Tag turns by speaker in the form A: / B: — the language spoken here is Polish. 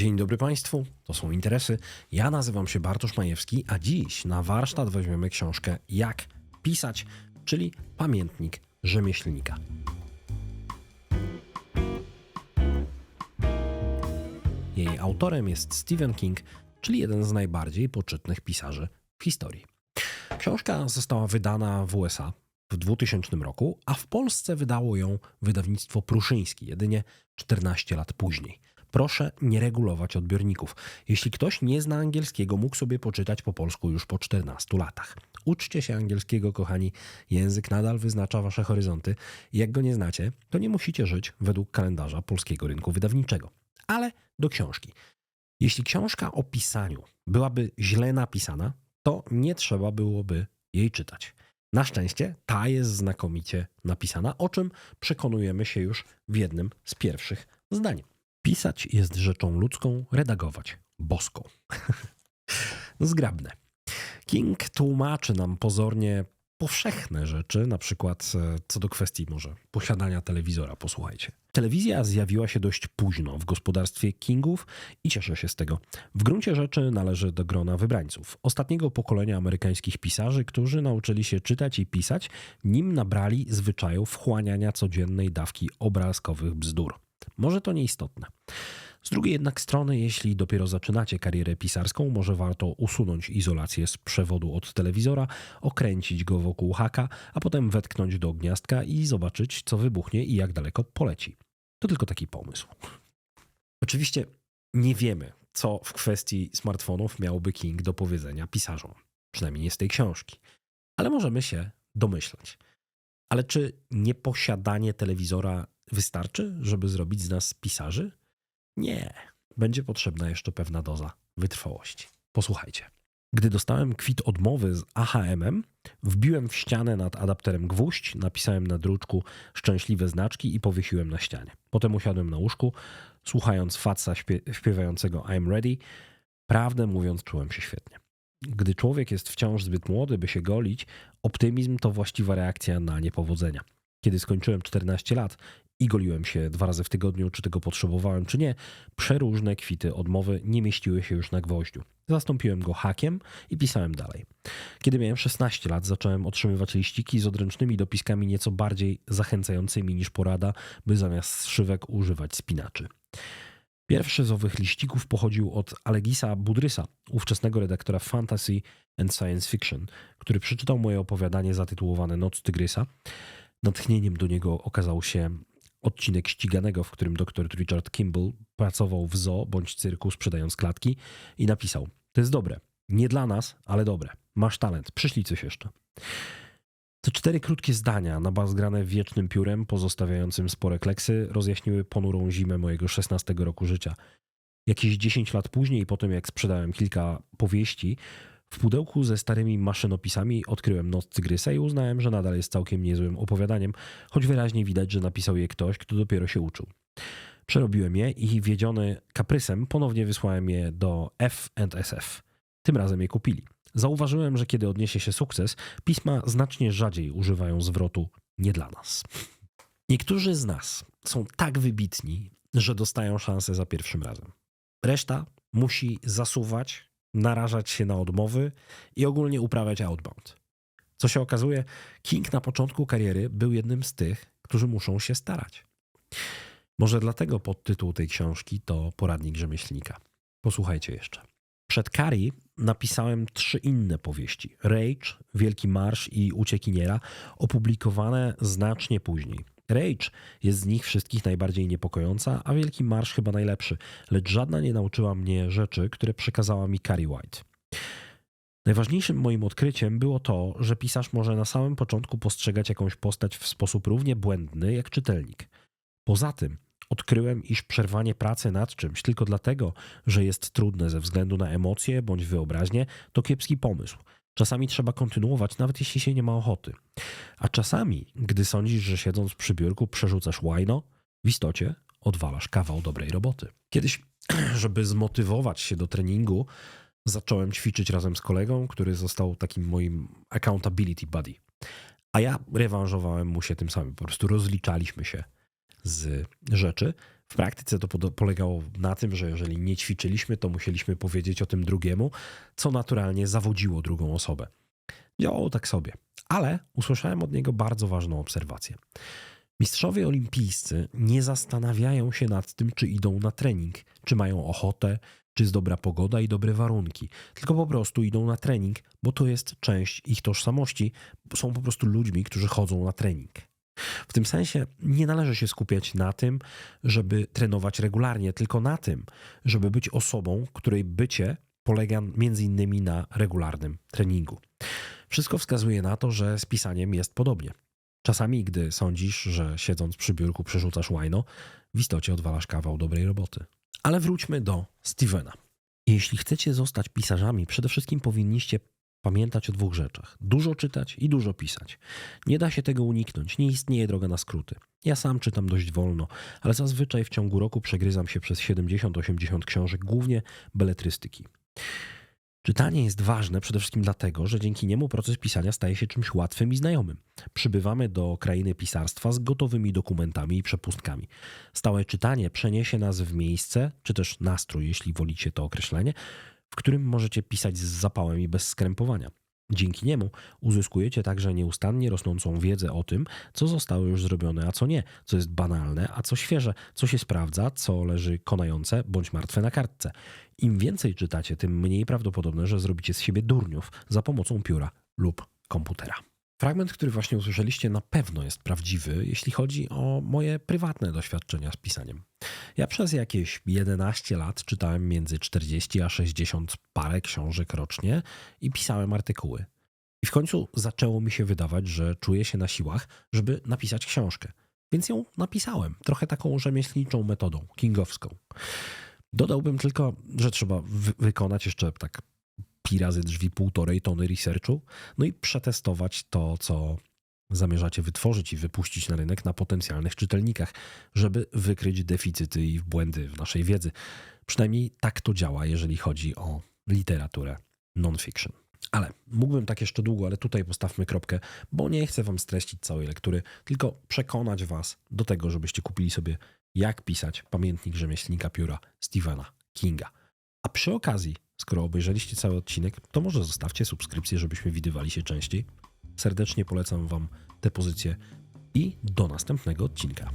A: Dzień dobry Państwu, to są interesy. Ja nazywam się Bartosz Majewski, a dziś na warsztat weźmiemy książkę Jak pisać, czyli pamiętnik rzemieślnika. Jej autorem jest Stephen King, czyli jeden z najbardziej poczytnych pisarzy w historii. Książka została wydana w USA w 2000 roku, a w Polsce wydało ją wydawnictwo Pruszyński jedynie 14 lat później. Proszę nie regulować odbiorników. Jeśli ktoś nie zna angielskiego, mógł sobie poczytać po polsku już po 14 latach. Uczcie się angielskiego, kochani. Język nadal wyznacza wasze horyzonty. Jak go nie znacie, to nie musicie żyć według kalendarza polskiego rynku wydawniczego. Ale do książki. Jeśli książka o pisaniu byłaby źle napisana, to nie trzeba byłoby jej czytać. Na szczęście ta jest znakomicie napisana, o czym przekonujemy się już w jednym z pierwszych zdań. Pisać jest rzeczą ludzką, redagować boską. Zgrabne. King tłumaczy nam pozornie powszechne rzeczy, na przykład e, co do kwestii może posiadania telewizora. Posłuchajcie. Telewizja zjawiła się dość późno w gospodarstwie Kingów i cieszę się z tego. W gruncie rzeczy należy do grona wybrańców, ostatniego pokolenia amerykańskich pisarzy, którzy nauczyli się czytać i pisać, nim nabrali zwyczaju wchłaniania codziennej dawki obrazkowych bzdur. Może to nieistotne. Z drugiej jednak strony, jeśli dopiero zaczynacie karierę pisarską, może warto usunąć izolację z przewodu od telewizora, okręcić go wokół haka, a potem wetknąć do gniazdka i zobaczyć, co wybuchnie i jak daleko poleci. To tylko taki pomysł. Oczywiście nie wiemy, co w kwestii smartfonów miałby King do powiedzenia pisarzom. Przynajmniej nie z tej książki. Ale możemy się domyślać. Ale czy nieposiadanie telewizora wystarczy, żeby zrobić z nas pisarzy? Nie. Będzie potrzebna jeszcze pewna doza wytrwałości. Posłuchajcie. Gdy dostałem kwit odmowy z AHM-em, wbiłem w ścianę nad adapterem gwóźdź, napisałem na druczku szczęśliwe znaczki i powiesiłem na ścianie. Potem usiadłem na łóżku, słuchając faca śpie- śpiewającego I'm ready. Prawdę mówiąc, czułem się świetnie. Gdy człowiek jest wciąż zbyt młody, by się golić, optymizm to właściwa reakcja na niepowodzenia. Kiedy skończyłem 14 lat i goliłem się dwa razy w tygodniu, czy tego potrzebowałem, czy nie, przeróżne kwity odmowy nie mieściły się już na gwoździu. Zastąpiłem go hakiem i pisałem dalej. Kiedy miałem 16 lat, zacząłem otrzymywać liściki z odręcznymi dopiskami nieco bardziej zachęcającymi niż porada, by zamiast szywek używać spinaczy. Pierwszy z owych liścików pochodził od Alegisa Budrysa, ówczesnego redaktora Fantasy and Science Fiction, który przeczytał moje opowiadanie zatytułowane Noc Tygrysa. Natchnieniem do niego okazał się odcinek ściganego, w którym dr Richard Kimball pracował w zoo bądź cyrku sprzedając klatki i napisał: To jest dobre. Nie dla nas, ale dobre. Masz talent. Przyślij coś jeszcze. Te cztery krótkie zdania, nabazgrane wiecznym piórem, pozostawiającym spore kleksy, rozjaśniły ponurą zimę mojego 16 roku życia. Jakieś 10 lat później, po tym jak sprzedałem kilka powieści, w pudełku ze starymi maszynopisami odkryłem Noc Tygrysa i uznałem, że nadal jest całkiem niezłym opowiadaniem, choć wyraźnie widać, że napisał je ktoś, kto dopiero się uczył. Przerobiłem je i wiedziony kaprysem ponownie wysłałem je do F&SF. Tym razem je kupili. Zauważyłem, że kiedy odniesie się sukces, pisma znacznie rzadziej używają zwrotu nie dla nas. Niektórzy z nas są tak wybitni, że dostają szansę za pierwszym razem. Reszta musi zasuwać, narażać się na odmowy i ogólnie uprawiać outbound. Co się okazuje, King na początku kariery był jednym z tych, którzy muszą się starać. Może dlatego podtytuł tej książki to Poradnik Rzemieślnika. Posłuchajcie jeszcze. Przed Kari napisałem trzy inne powieści: Rage, Wielki Marsz i Uciekiniera, opublikowane znacznie później. Rage jest z nich wszystkich najbardziej niepokojąca, a Wielki Marsz chyba najlepszy, lecz żadna nie nauczyła mnie rzeczy, które przekazała mi Carrie White. Najważniejszym moim odkryciem było to, że pisarz może na samym początku postrzegać jakąś postać w sposób równie błędny jak czytelnik. Poza tym odkryłem, iż przerwanie pracy nad czymś tylko dlatego, że jest trudne ze względu na emocje bądź wyobraźnię, to kiepski pomysł. Czasami trzeba kontynuować, nawet jeśli się nie ma ochoty. A czasami, gdy sądzisz, że siedząc przy biurku przerzucasz łajno, w istocie odwalasz kawał dobrej roboty. Kiedyś, żeby zmotywować się do treningu, zacząłem ćwiczyć razem z kolegą, który został takim moim accountability buddy. A ja rewanżowałem mu się tym samym. Po prostu rozliczaliśmy się z rzeczy, W praktyce to polegało na tym, że jeżeli nie ćwiczyliśmy, to musieliśmy powiedzieć o tym drugiemu, co naturalnie zawodziło drugą osobę. Działało tak sobie, ale usłyszałem od niego bardzo ważną obserwację. Mistrzowie olimpijscy nie zastanawiają się nad tym, czy idą na trening, czy mają ochotę, czy jest dobra pogoda i dobre warunki, tylko po prostu idą na trening, bo to jest część ich tożsamości. Są po prostu ludźmi, którzy chodzą na trening. W tym sensie nie należy się skupiać na tym, żeby trenować regularnie, tylko na tym, żeby być osobą, której bycie polega między innymi na regularnym treningu. Wszystko wskazuje na to, że z pisaniem jest podobnie. Czasami, gdy sądzisz, że siedząc przy biurku przerzucasz łajno, w istocie odwalasz kawał dobrej roboty. Ale wróćmy do Stevena. Jeśli chcecie zostać pisarzami, przede wszystkim powinniście pamiętać o dwóch rzeczach: dużo czytać i dużo pisać. Nie da się tego uniknąć, nie istnieje droga na skróty. Ja sam czytam dość wolno, ale zazwyczaj w ciągu roku przegryzam się przez 70-80 książek, głównie beletrystyki. Czytanie jest ważne przede wszystkim dlatego, że dzięki niemu proces pisania staje się czymś łatwym i znajomym. Przybywamy do krainy pisarstwa z gotowymi dokumentami i przepustkami. Stałe czytanie przeniesie nas w miejsce, czy też nastrój, jeśli wolicie to określenie, w którym możecie pisać z zapałem i bez skrępowania. Dzięki niemu uzyskujecie także nieustannie rosnącą wiedzę o tym, co zostało już zrobione, a co nie, co jest banalne, a co świeże, co się sprawdza, co leży konające bądź martwe na kartce. Im więcej czytacie, tym mniej prawdopodobne, że zrobicie z siebie durniów za pomocą pióra lub komputera. Fragment, który właśnie usłyszeliście, na pewno jest prawdziwy, jeśli chodzi o moje prywatne doświadczenia z pisaniem. Ja przez jakieś 11 lat czytałem między 40 a 60 parę książek rocznie i pisałem artykuły. I w końcu zaczęło mi się wydawać, że czuję się na siłach, żeby napisać książkę. Więc ją napisałem, trochę taką rzemieślniczą metodą, kingowską. Dodałbym tylko, że trzeba wy- wykonać jeszcze tak pi razy drzwi półtorej tony researchu, no i przetestować to, co zamierzacie wytworzyć i wypuścić na rynek na potencjalnych czytelnikach, żeby wykryć deficyty i błędy w naszej wiedzy. Przynajmniej tak to działa, jeżeli chodzi o literaturę non-fiction. Ale mógłbym tak jeszcze długo, ale tutaj postawmy kropkę, bo nie chcę wam streścić całej lektury, tylko przekonać was do tego, żebyście kupili sobie Jak pisać pamiętnik rzemieślnika pióra Stephena Kinga. A przy okazji, skoro obejrzeliście cały odcinek, to może zostawcie subskrypcję, żebyśmy widywali się częściej. Serdecznie polecam wam tę pozycję i do następnego odcinka.